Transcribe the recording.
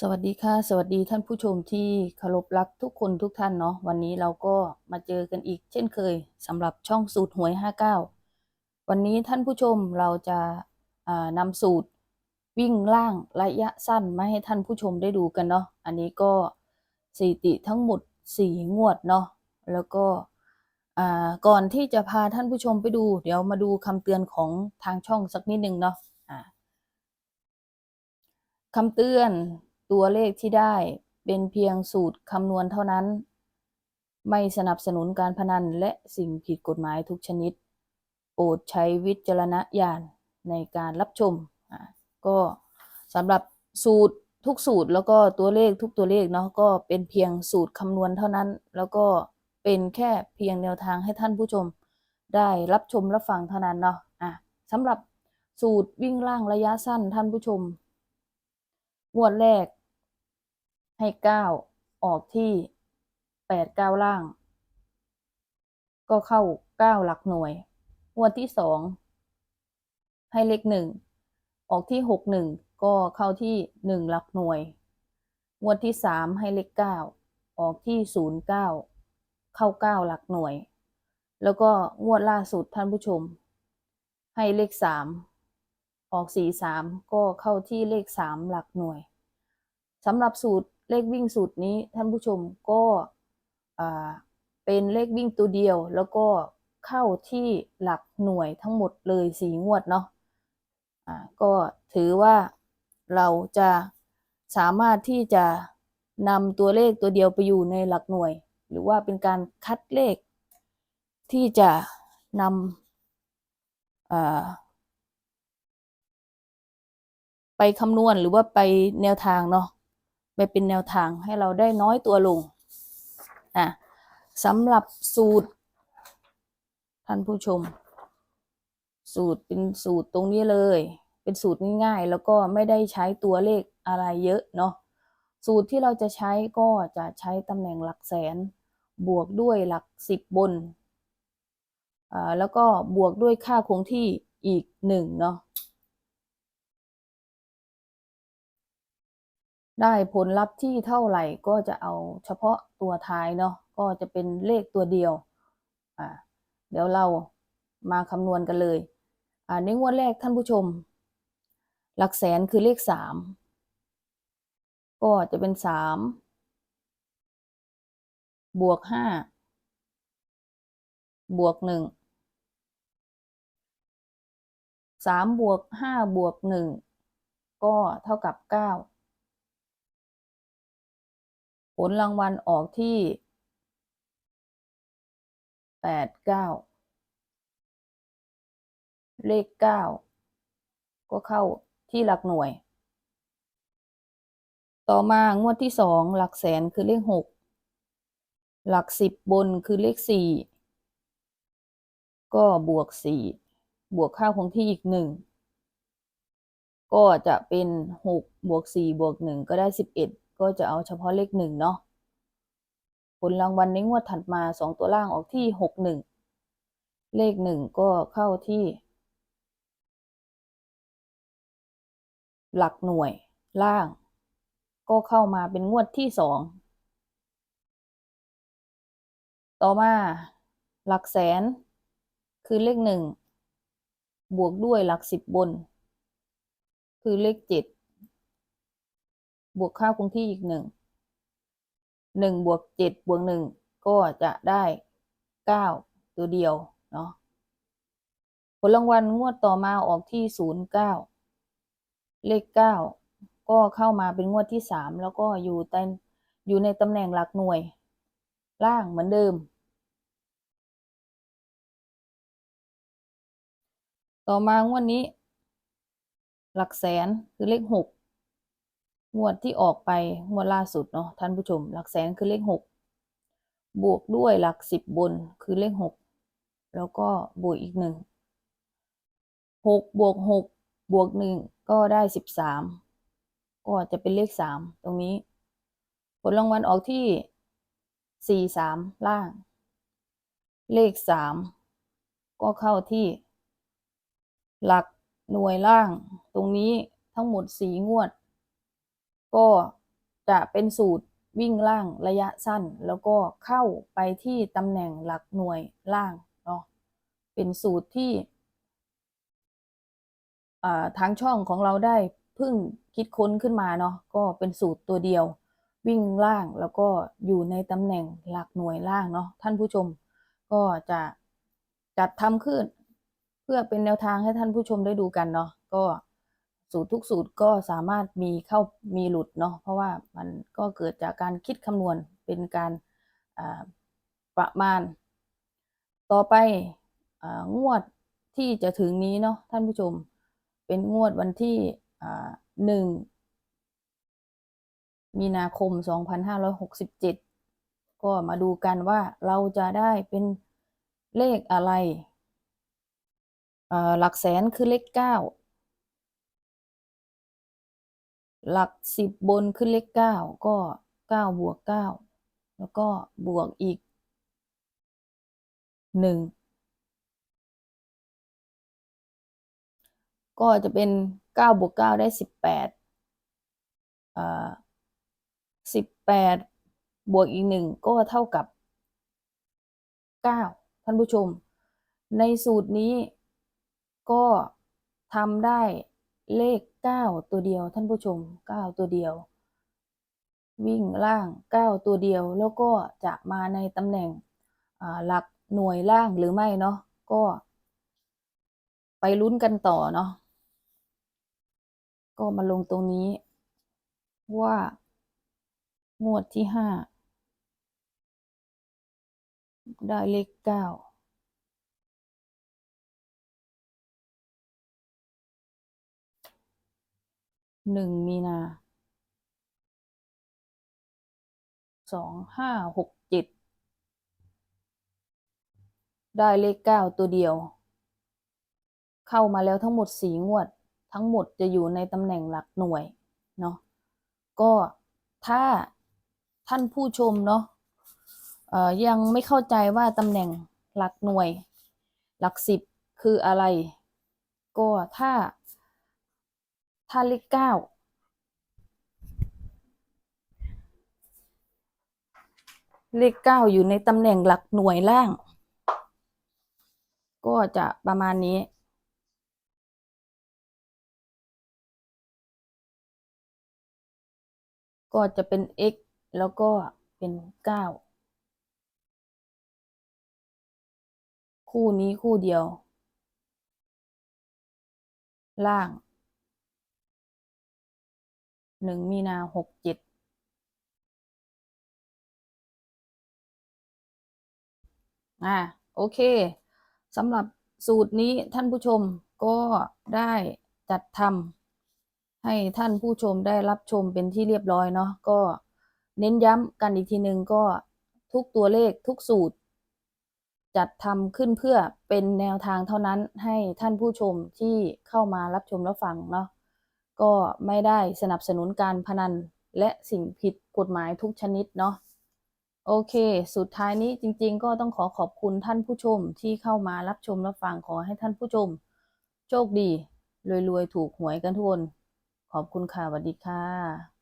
สวัสดีค่ะ สวัสดีท่านผู้ชมที่เคารพรักทุกคนทุกท่านเนาะวันนี้เราก็มาเจอกันอีก เช่นเคยสำหรับช่องสูตรหวย 59 วันนี้ท่านผู้ชมเราจะานำสูตรวิ่งล่างระยะสั้นมาให้ท่านผู้ชมได้ดูกันเนาะอันนี้ก็สถิติทั้งหมด 4 งวดเนาะแล้วก็อ่าก่อนที่จะพาท่านผู้ชมไปดู เดี๋ยวมาดูคำเตือนของทางช่องสักนิดนึงเนาะอ่าคำเตือน ตัวเลขที่ได้เป็นเพียงสูตรคำนวณเท่านั้น ไม่สนับสนุนการพนันและสิ่งผิดกฎหมายทุกชนิด โปรดใช้วิจารณญาณในการรับชม ก็สำหรับสูตรทุกสูตรแล้วก็ตัวเลขทุกตัวเลขเนาะก็เป็นเพียงสูตรคำนวณเท่านั้น แล้วก็เป็นแค่เพียงแนวทางให้ท่านผู้ชม ได้รับชมรับฟังเท่านั้นเนาะอะสำหรับสูตรวิ่งล่างระยะสั้นท่านผู้ชมงวดแรก ให้เก้าออกที่แปดเก้าล่าง ก็เข้าเก้าหลักหน่วยงวดที่สองให้เลขหนึ่งออกที่หกหนึ่งก็เข้าที่หนึ่งหลักหน่วยงวดที่สามให้เลขเก้าออกที่ศูนย์เก้าเข้าเก้าหลักหน่วย แล้วก็งวดล่าสุดท่านผู้ชม ให้เลขสามออกสี่สามก็เข้าที่เลขสามหลักหน่วยสำหรับสูตร เลขวิ่งสูตรนี้ท่านผู้ชมก็เป็นเลขวิ่งตัวเดียว แล้วก็เข้าที่หลักหน่วยทั้งหมดเลยสี่งวดเนาะอ่าก็ถือว่าเราจะสามารถที่จะนำตัวเลขตัวเดียวไปอยู่ในหลักหน่วย หรือว่าเป็นการคัดเลข ที่จะนำไปคำนวณหรือว่าไปแนวทางเนาะ ไปเป็นแนวทางให้เราได้น้อยตัวลงอะสำหรับสูตร ท่านผู้ชม สูตรเป็นสูตรตรงนี้เลย เป็นสูตรง่ายๆ แล้วก็ไม่ได้ใช้ตัวเลขอะไรเยอะเนาะสูตรที่เราจะใช้ก็จะใช้ตำแหน่งหลักแสน บวกด้วยหลักสิบบนอ่าแล้วก็บวกด้วยค่าคงที่อีกหนึ่งเนาะ ได้ผลลัพธ์ที่เท่าไหร่ก็จะเอาเฉพาะตัวท้ายเนาะก็จะเป็นเลขตัวเดียวอ่าเดี๋ยวเรามาคำนวณกันเลยอ่าในงวดแรกท่านผู้ชม หลักแสนคือเลขสามก็จะเป็นสามบวกห้าบวกหนึ่งสามบวกห้าบวกหนึ่งก็เท่ากับเก้า ผลรางวัลออกที่แปดเก้าเลขเก้าก็เข้าที่หลักหน่วย ต่อมางวดที่สองหลักแสนคือเลขหกหลักสิบบนคือเลขสี่ก็บวกสี่บวกค่าคงที่อีกหนึ่งก็จะเป็นหกบวกสี่บวกหนึ่งก็ได้สิบเอ็ด ก็จะเอาเฉพาะเลขหนึ่งเนาะผลรางวัลในงวดถัดมาสองตัวล่างออกที่หกหนึ่งเลขหนึ่งก็เข้าที่ หลักหน่วยล่าง ก็เข้ามาเป็นงวดที่สองต่อมาหลักแสน คือเลขหนึ่งบวกด้วยหลักสิบบน คือเลขเจ็ด บวกค่าคงที่อีกหนึ่งหนึ่งบวกเจ็ดบวกหนึ่งก็จะได้เก้าตัวเดียวเนาะผลรางวัลงวดต่อมาออกที่ศูนย์เก้าเลขเก้าก็เข้ามาเป็นงวดที่สามแล้วก็อยู่ในอยู่ในตำแหน่งหลักหน่วย ล่างเหมือนเดิม ต่อมางวดนี้ หลักแสนคือเลขหก งวดที่ออกไปงวดล่าสุดเนาะท่านผู้ชม หลักแสนคือเลขหกบวกด้วยหลักสิบบนคือเลขหกแล้วก็บวกอีกหนึ่งหกบวกหกบวกหนึ่งก็ได้สิบสามก็จะเป็นเลขสามตรงนี้ ผลรางวัลออกที่สี่สามล่าง เลขสามก็เข้าที่ หลักหน่วยล่าง ตรงนี้ทั้งหมดสี่งวด ก็จะเป็นสูตรวิ่งล่างระยะสั้น แล้วก็เข้าไปที่ตำแหน่งหลักหน่วยล่างเนาะเป็นสูตรที่ทางช่องของเราได้เพิ่งคิดค้นขึ้นมาเนาะก็เป็นสูตรตัวเดียว วิ่งล่างแล้วก็อยู่ในตำแหน่งหลักหน่วยล่างเนาะท่านผู้ชมก็จะจัดทำขึ้น เพื่อเป็นแนวทางให้ท่านผู้ชมได้ดูกันเนาะก็ูตรทุกสูตรก็สามารถมีเข้ามีหลุดเนาะเพราะว่ามันก็เกิดจากการคิดคำนวณเป็นการประมาณ ต่อไปงวดที่จะถึงนี้เนาะท่านผู้ชมเป็นงวดวันที่หนึ่งมีนาคม 2567 ก็มาดูกันว่าเราจะได้เป็นเลขอะไร หลักแสนคือเลข 9 หลักสิบบนขึ้นเลขเก้าก็เก้าบวกเก้าแล้วก็บวกอีกหนึ่งก็จะเป็นเก้าบวกเก้าได้สิบแปดอ่าสิบแปดบวกอีกหนึ่งก็เท่ากับเก้าท่านผู้ชม ในสูตรนี้ก็ทำได้เลข เก้าตัวเดียวท่านผู้ชมเก้าตัวเดียว วิ่งล่างเก้าตัวเดียวแล้วก็จะมาในตำแหน่งหลักหน่วยล่างหรือไม่เนาะก็ ไปลุ้นกันต่อเนาะก็มาลงตรงนี้ ว่างวดที่ห้าได้เลขเก้า หนึ่งมีนาสองห้าหกเจ็ดได้เลขเก้าตัวเดียว เข้ามาแล้วทั้งหมดสี่งวด ทั้งหมดจะอยู่ในตำแหน่งหลักหน่วย เนาะก็ถ้าท่านผู้ชมเนาะยังไม่เข้าใจว่าตำแหน่งหลักหน่วย หลักสิบคืออะไร ก็ถ้า ถ้าเลขเก้าเลขเก้าอยู่ในตำแหน่งหลักหน่วยล่าง ก็จะประมาณนี้ ก็จะเป็น x แล้วก็เป็นเก้าคู่นี้คู่เดียว ล่าง หนึ่งมีนาหกเจ็ดอ่าโอเคสำหรับสูตรนี้ท่านผู้ชมก็ได้จัดทำให้ท่านผู้ชมได้รับชมเป็นที่เรียบร้อยเนาะก็เน้นย้ำกันอีกทีหนึ่งก็ทุกตัวเลขทุกสูตร จัดทำขึ้นเพื่อเป็นแนวทางเท่านั้นให้ท่านผู้ชมที่เข้ามารับชมรับฟังเนาะ ก็ไม่ได้สนับสนุนการพนันและสิ่งผิดกฎหมายทุกชนิดเนาะโอเค สุดท้ายนี้จริง ๆ ก็ต้องขอขอบคุณท่านผู้ชมที่เข้ามารับชมรับฟังขอให้ท่านผู้ชม โชคดีรวยๆ ถูกหวยกันทุกคน ขอบคุณค่ะสวัสดีค่ะ